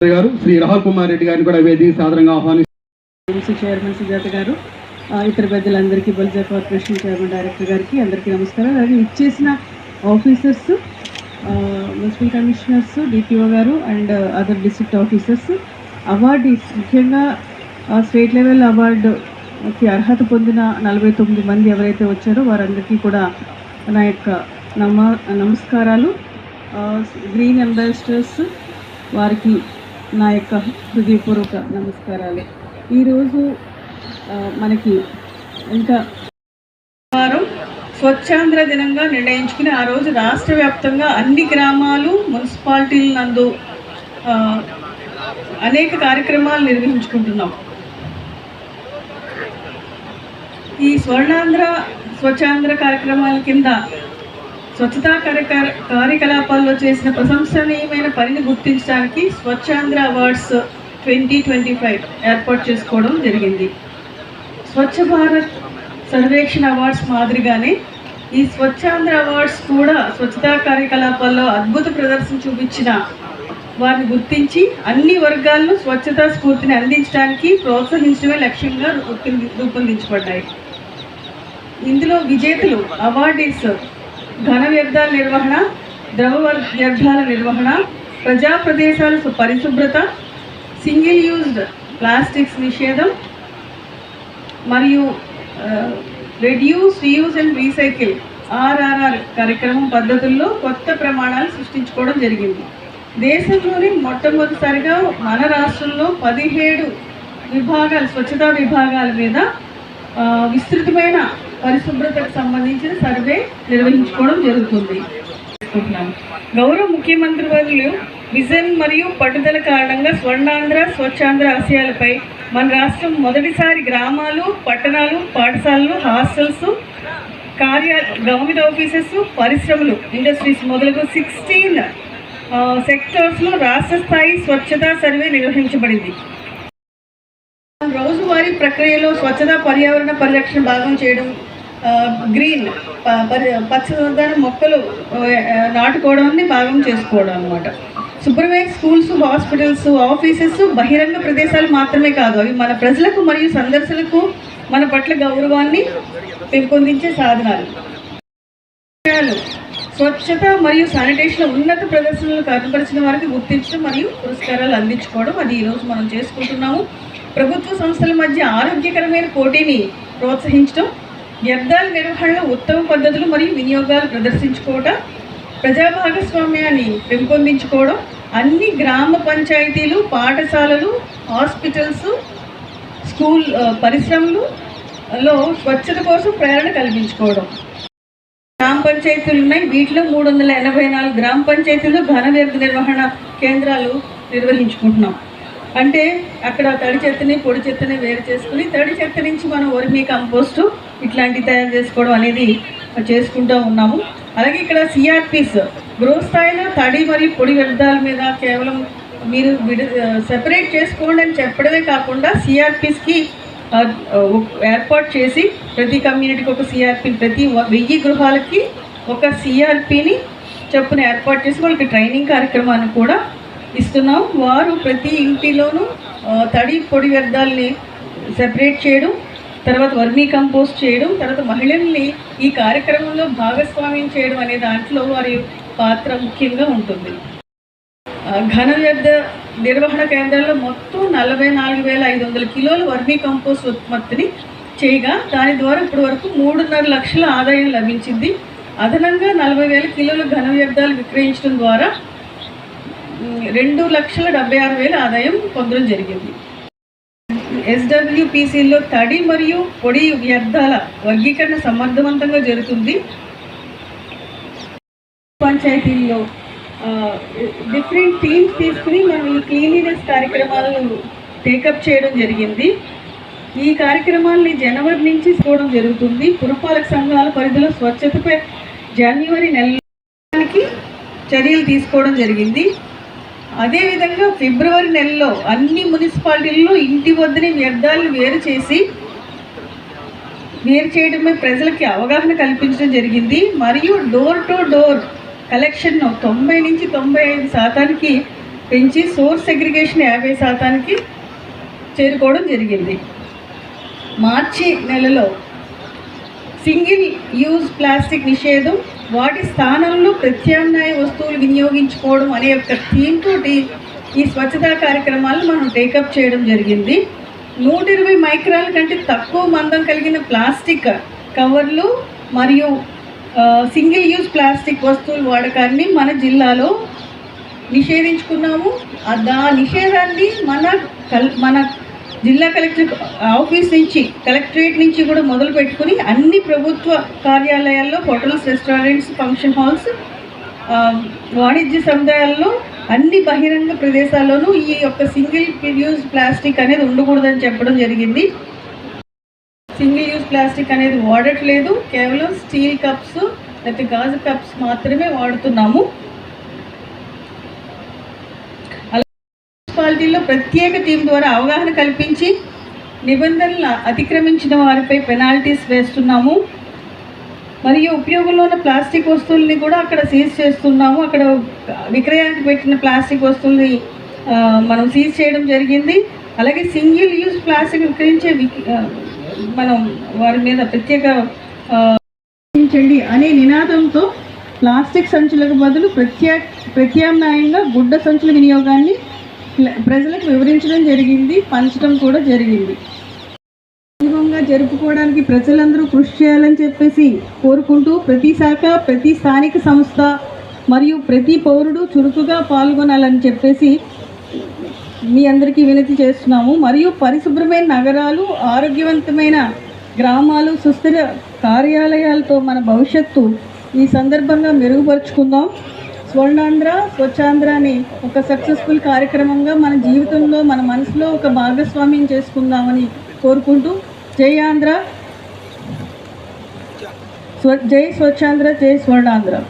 గారు శ్రీ రాహుల్ కుమార్ రెడ్డి గారిని కూడా వేదిక సాదరంగా ఆహ్వానిస్తున్నారు ఎంసీ చైర్మన్ సుజాత గారు ఇతర పెద్దలందరికీ బలిజా కార్పొరేషన్ చైర్మన్ డైరెక్టర్ గారికి అందరికీ నమస్కారం అలాగే ఇచ్చేసిన ఆఫీసర్స్ మున్సిపల్ కమిషనర్స్ డిపిఓ గారు and other district officers awardees ముఖ్యంగా స్టేట్ లెవెల్ అర్హత పొందిన నలభై తొమ్మిది మంది ఎవరైతే వచ్చారో వారందరికీ కూడా నా యొక్క నమ నమస్కారాలు. గ్రీన్ అంబాసిడర్స్ వారికి నా యొక్క హృదయపూర్వక నమస్కారాలు. ఈరోజు మనకి ఇంకా వారం స్వచ్ఛాంధ్ర దినంగా నిర్ణయించుకుని ఆ రోజు రాష్ట్ర వ్యాప్తంగా అన్ని గ్రామాలు మున్సిపాలిటీల నందు అనేక కార్యక్రమాలు నిర్వహించుకుంటున్నాం. ఈ స్వర్ణాంధ్ర స్వచ్ఛాంధ్ర కార్యక్రమాల కింద స్వచ్ఛతా కార్యక- కార్యకలాపాల్లో చేసిన ప్రశంసనీయమైన పనిని గుర్తించడానికి Swachh Andhra awards twenty twenty five ఏర్పాటు చేసుకోవడం జరిగింది. స్వచ్ఛ భారత్ సర్వేక్షణ అవార్డ్స్ మాదిరిగానే ఈ స్వచ్ఛాంధ్ర అవార్డ్స్ కూడా స్వచ్ఛతా కార్యకలాపాల్లో అద్భుత ప్రదర్శన చూపించిన వారిని గుర్తించి అన్ని వర్గాలను స్వచ్ఛతా స్ఫూర్తిని అందించడానికి ప్రోత్సహించడమే లక్ష్యంగా రూపొంది- రూపొందించబడ్డాయి. ఇందులో విజేతలు అవార్డీస్ ఘన వ్యర్థాల నిర్వహణ ద్రవ వ్యర్థాల నిర్వహణ ప్రజా ప్రదేశాల పరిశుభ్రత సింగిల్ యూజ్డ్ ప్లాస్టిక్స్ నిషేధం మరియు reduce reuse and recycle RRR కార్యక్రమం పద్ధతుల్లో కొత్త ప్రమాణాలు సృష్టించుకోవడం జరిగింది. దేశంలోని మొట్టమొదటిసారిగా మన రాష్ట్రంలో పదిహేడు విభాగాలు స్వచ్ఛతా విభాగాల మీద విస్తృతమైన పరిశుభ్రతకు సంబంధించిన సర్వే నిర్వహించుకోవడం జరుగుతుంది. గౌరవ ముఖ్యమంత్రి వర్యులు విజన్ మరియు పట్టుదల కారణంగా స్వర్ణాంధ్ర స్వచ్ఛాంధ్ర ఆశయాలపై మన రాష్ట్రం మొదటిసారి గ్రామాలు పట్టణాలు పాఠశాలలు హాస్టల్స్ కార్య గవర్నమెంట్ ఆఫీసెస్ పరిశ్రమలు ఇండస్ట్రీస్ మొదలగు సిక్స్టీన్ సెక్టర్స్లో రాష్ట్ర స్థాయి స్వచ్ఛతా సర్వే నిర్వహించబడింది రోజువారీ ప్రక్రియలో స్వచ్ఛత పర్యావరణ పరిరక్షణ భాగం చేయడం గ్రీన్ ప- మొక్కలు నాటుకోవడాన్ని భాగం చేసుకోవడం అనమాట శుభ్రమైన స్కూల్స్ హాస్పిటల్స్ ఆఫీసెస్ బహిరంగ ప్రదేశాలు మాత్రమే కాదు. అవి మన ప్రజలకు మరియు సందర్శనకు మన పట్ల గౌరవాన్ని పెంపొందించే సాధనాలు. స్వచ్ఛత మరియు శానిటేషన్ ఉన్నత ప్రదర్శనలు కనపరిచిన వారికి గుర్తించడం మరియు పురస్కారాలు అందించుకోవడం అది ఈరోజు మనం చేసుకుంటున్నాము. ప్రభుత్వ సంస్థల మధ్య ఆరోగ్యకరమైన పోటీని ప్రోత్సహించడం వ్యర్థాల నిర్వహణలో ఉత్తమ పద్ధతులు మరియు వినియోగాలు ప్రదర్శించుకోవటం ప్రజా భాగస్వామ్యాన్ని పెంపొందించుకోవడం అన్ని గ్రామ పంచాయతీలు పాఠశాలలు హాస్పిటల్స్ స్కూల్ పరిశ్రమలు లో స్వచ్ఛత కోసం ప్రేరణ కల్పించుకోవడం గ్రామ పంచాయతీలు ఉన్నాయి. వీటిలో మూడు వందల ఎనభై నాలుగు గ్రామ పంచాయతీలు ఘన వ్యర్థ నిర్వహణ కేంద్రాలు నిర్వహించుకుంటున్నాం. అంటే అక్కడ తడి చెత్తని పొడి చెత్తని వేరు చేసుకుని తడి చెత్త నుంచి మనం వర్మీ కంపోస్టు ఇట్లాంటివి తయారు చేసుకోవడం అనేది చేసుకుంటూ ఉన్నాము. అలాగే ఇక్కడ సిఆర్పిస్ గృహ స్థాయిలో తడి మరియు పొడి వ్యర్థాల మీద కేవలం మీరు విడి సెపరేట్ చేసుకోండి అని చెప్పడమే కాకుండా సిఆర్పిస్కి ఏర్పాటు చేసి ప్రతి కమ్యూనిటీకి ఒక సిఆర్పిని ప్రతి వెయ్యి గృహాలకి ఒక సిఆర్పిని చెప్పున ఏర్పాటు చేసి వాళ్ళకి ట్రైనింగ్ కార్యక్రమాన్ని కూడా ఇస్తున్నాం. వారు ప్రతి ఇంటిలోనూ తడి పొడి వ్యర్థాలని సెపరేట్ చేయడం తర్వాత వర్మీ కంపోస్ట్ చేయడం తర్వాత మహిళల్ని ఈ కార్యక్రమంలో భాగస్వామ్యం చేయడం అనే దాంట్లో వారి పాత్ర ముఖ్యంగా ఉంటుంది. ఘన వ్యర్థ నిర్వహణ కేంద్రాల్లో మొత్తం నలభై నాలుగు వేల ఐదు వందల కిలోల వర్మీ కంపోస్ట్ ఉత్పత్తిని చేయగా దాని ద్వారా ఇప్పటి వరకు మూడున్నర లక్షల ఆదాయం లభించింది. అదనంగా నలభై వేల కిలోల ఘన వ్యర్థాలు విక్రయించడం ద్వారా రెండు లక్షల డెబ్బై ఆరు వేల ఆదాయం పొందడం జరిగింది. ఎస్డబ్ల్యూపీసీలో తడి మరియు పొడి వ్యర్థాల వర్గీకరణ సమర్థవంతంగా జరుగుతుంది. పంచాయతీల్లో డిఫరెంట్ టీమ్స్ తీసుకుని మనం ఈ క్లీనినెస్ కార్యక్రమాలను టేకప్ చేయడం జరిగింది. ఈ కార్యక్రమాల్ని జనవరి నుంచి తీసుకోవడం జరుగుతుంది. పురపాలక సంఘాల పరిధిలో స్వచ్ఛతపై జనవరి నెలకి చర్యలు తీసుకోవడం జరిగింది. అదేవిధంగా ఫిబ్రవరి నెలలో అన్ని మున్సిపాలిటీల్లో ఇంటి వద్దనే వ్యర్థాలను వేరు చేసి వేరు చేయడమే ప్రజలకి అవగాహన కల్పించడం జరిగింది. మరియు డోర్ టు డోర్ కలెక్షన్ తొంభై నుంచి తొంభై ఐదు శాతానికి పెంచి సోర్స్ సెగ్రిగేషన్ యాభై శాతానికి చేరుకోవడం జరిగింది. మార్చి నెలలో సింగిల్ యూజ్ ప్లాస్టిక్ నిషేధం వాటి స్థానంలో ప్రత్యామ్నాయ వస్తువులు వినియోగించుకోవడం అనే యొక్క థీమ్ తోటి ఈ స్వచ్ఛతా కార్యక్రమాలను మనం టేకప్ చేయడం జరిగింది. నూట ఇరవై మైక్రాల కంటే తక్కువ మందం కలిగిన ప్లాస్టిక్ కవర్లు మరియు సింగిల్ యూజ్ ప్లాస్టిక్ వస్తువుల వాడకాన్ని మన జిల్లాలో నిషేధించుకున్నాము. ఆ దా నిషేధాన్ని మన కల్ మన జిల్లా కలెక్టర్ ఆఫీస్ నుంచి కలెక్టరేట్ నుంచి కూడా మొదలు పెట్టుకుని అన్ని ప్రభుత్వ కార్యాలయాల్లో హోటల్స్ రెస్టారెంట్స్ ఫంక్షన్ హాల్స్ వాణిజ్య సముదాయాల్లో అన్ని బహిరంగ ప్రదేశాల్లోనూ ఈ యొక్క సింగిల్ యూజ్ ప్లాస్టిక్ అనేది ఉండకూడదని చెప్పడం జరిగింది. సింగిల్ యూజ్ ప్లాస్టిక్ అనేది వాడట్లేదు. కేవలం స్టీల్ కప్స్ లేకపోతే గాజు కప్స్ మాత్రమే వాడుతున్నాము. మున్సిపాలిటీలో ప్రత్యేక టీం ద్వారా అవగాహన కల్పించి నిబంధనలు అతిక్రమించిన వారిపై పెనాల్టీస్ వేస్తున్నాము. మరియు ఉపయోగంలో ఉన్న ప్లాస్టిక్ వస్తువుల్ని కూడా అక్కడ సీజ్ చేస్తున్నాము. అక్కడ విక్రయానికి పెట్టిన ప్లాస్టిక్ వస్తువుల్ని మనం సీజ్ చేయడం జరిగింది. అలాగే సింగిల్ యూజ్ ప్లాస్టిక్ విక్రయించే మనం వారి మీద ప్రత్యేక ఆ, అనే నినాదంతో ప్లాస్టిక్ సంచులకు బదులు ప్రత్యా ప్రత్యామ్నాయంగా గుడ్డ సంచుల వినియోగాన్ని ప్రజలకు వివరించడం జరిగింది పంచడం కూడా జరిగింది. వైభవంగా జరుపుకోవడానికి ప్రజలందరూ కృషి చేయాలని చెప్పేసి కోరుకుంటూ ప్రతి శాఖ ప్రతి స్థానిక సంస్థ మరియు ప్రతి పౌరుడు చురుకుగా పాల్గొనాలని చెప్పేసి మీ అందరికీ వినతి చేస్తున్నాము. మరియు పరిశుభ్రమైన నగరాలు ఆరోగ్యవంతమైన గ్రామాలు సుస్థిర కార్యాలయాలతో మన భవిష్యత్తు ఈ సందర్భంగా మెరుగుపరుచుకుందాం. స్వర్ణాంధ్ర స్వచ్ఛాంధ్ర అని ఒక సక్సెస్ఫుల్ కార్యక్రమంగా మన జీవితంలో మన మనసులో ఒక భాగస్వామ్యం చేసుకుందామని కోరుకుంటూ జై ఆంధ్ర. స్వ జై స్వచ్ఛాంధ్ర జై స్వర్ణాంధ్ర.